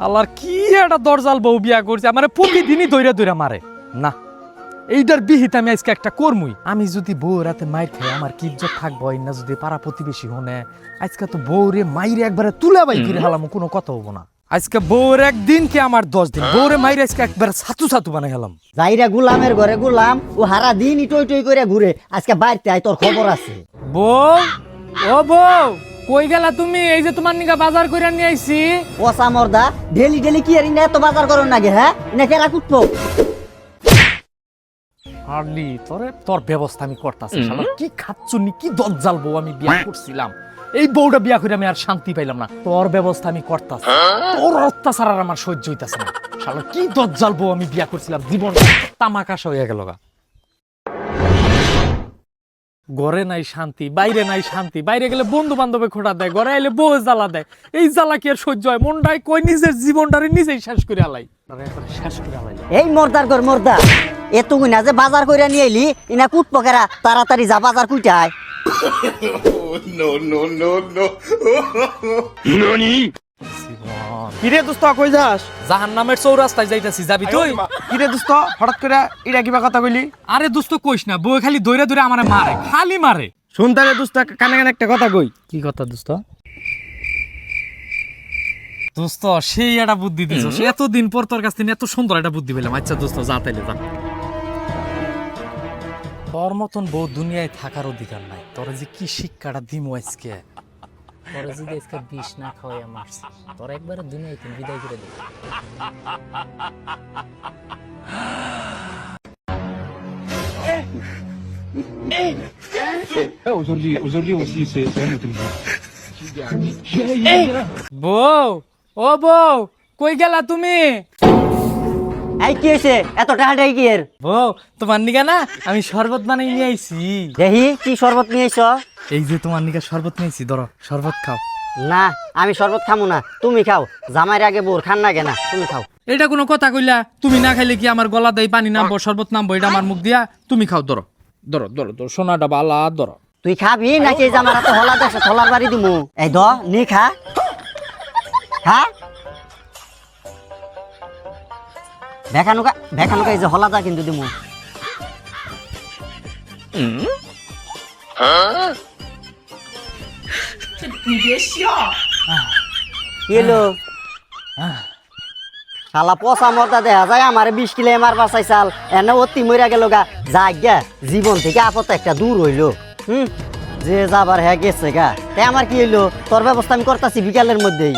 হালার কি একটা দরজাল বউ বিয়া করছে? আমার প্রতিদিনই দৈরা দৈরা মারে। না এইটার বিহিত আমি আজকে একটা করমুই। আমি যদি বউ রাতে মাইর খাই আমার কি ইজ্জত থাকব? না যদি পাড়া প্রতিবেশী হনে আজকে তো বউরে মাইরে একবারে তুলে বাই করে হালাম কোনো কথা হব না। আজকে বউর একদিন কি আমার দশ দিন? বউরে মাইরে আজকে একবার ছাতু ছাতু বানাই গেলাম যাইরা গুলামের ঘরে গুলাম ও হারা দিন টই টই করে ঘুরে আজকে বাড়িতে আয় তোর খবর আছে। বউ ও বউ কই গেলা তুমি? এই যে তোমার নিকা বাজার করে নিয়ে আইছি। পচা মর্দা ডেলি ডেলি কি এত বাজার করন নাকি হ্যাঁ? কেরা হার্লি তোরে তোর ব্যবস্থা আমি করতাছি শালা। কি খাচ্ছুনি কি দজ্জাল বউ আমি বিয়া করছিলাম। এই বউটা বিয়া করে আমি আর শান্তি পাইলাম না। তোর ব্যবস্থা আমি করতাছি। তোর অত্যাচার আর আমার সহ্য হইতাছে না। শালা কি দজ্জাল বউ আমি বিয়া করছিলাম জীবন তামাকাশ হয়ে গেল গা। ঘরে নাই শান্তি বাইরে নাই শান্তি বাইরে গেলে বন্ধু বান্ধবে খোটা দেয় ঘরে এলে বউ জ্বালা দেয় এই জ্বালা কি আর সহ্য হয় মনটাই কই নিজের জীবনটারে নিজেই শেষ করে আলাই শেষ করে আলাই এই মর্দার ঘর মর্দা এত না যে বাজার কইরা নিয়ে এলি ইনা কুটবো কেরা তাড়াতাড়ি যা বাজার কুইটায় কিরে দোস্ত কই যাস? জাহান নামের চৌরাস্তায় যাইতাছি যাবি তুই? কিরে দোস্ত হঠাৎ করে ইরা কিবা কথা কইলি? আরে দোস্ত কইস না বউ খালি দৌড়ে দৌড়ে আমারে মারে খালি মারে। শুনতে দোস্ত কানে কানে একটা কথা কই। কি কথা দোস্ত? দোস্ত সেই একটা বুদ্ধি দিছ এতদিন পর তোর কাছ থেকে এত সুন্দর একটা বুদ্ধি পেলাম। আচ্ছা দোস্ত যা তাইলে যা। তোর মতন বউ দুনিয়ায় থাকার অধিকার নাই। তোর যে কি শিক্ষাটা দিমু আজকে? পরে যদি আজকে বিষ না খাওয়াই মারছি তোর একবারে দুনিয়ায় তুমি বিদায় করে দেবে. বউ, ও বউ, কই গেলা তুমি এই কি হয়েছে এত কি এর? বউ তোমার নিগা না? আমি শরবত বানাই নিয়ে আইছি। দেখি কি শরবত নিয়ে এই যে তোমার শরবত ধরো শরবত খাও। না আমি শরবত খামু না তুমি খাও। আগে বোর খান না কেনা তুমি খাও। এটা কোনো কথা কইলা? তুমি না খাইলে কি আমার গলা দেই পানি নামবো শরবত নামবো এটা আমার মুখ দিয়া? তুমি খাও ধরো। ধরো ধরো ধরো সোনাটা বালা ধরো। তুই খাবি? নাকি এই জামার হাতে হলা দেখছে থলার বাড়ি দিমু? এই দ নি খা। খা। ভেখানুকা ভেখানুকা এই যে হলা দা কিন্তু দিমু। এলো। শালা পচা মরদা দেখা যায় আমার বিশ কিলো এমার বাসাই চাল। এনে অতি মরিয়া গেল গা। যা জীবন থেকে আপত একটা দূর হইল। হুম? যে যাবার হ্যাঁ গেছে গা। তাই আমার কি হইল? তোর ব্যবস্থা আমি করতেছি বিকালের মধ্যেই।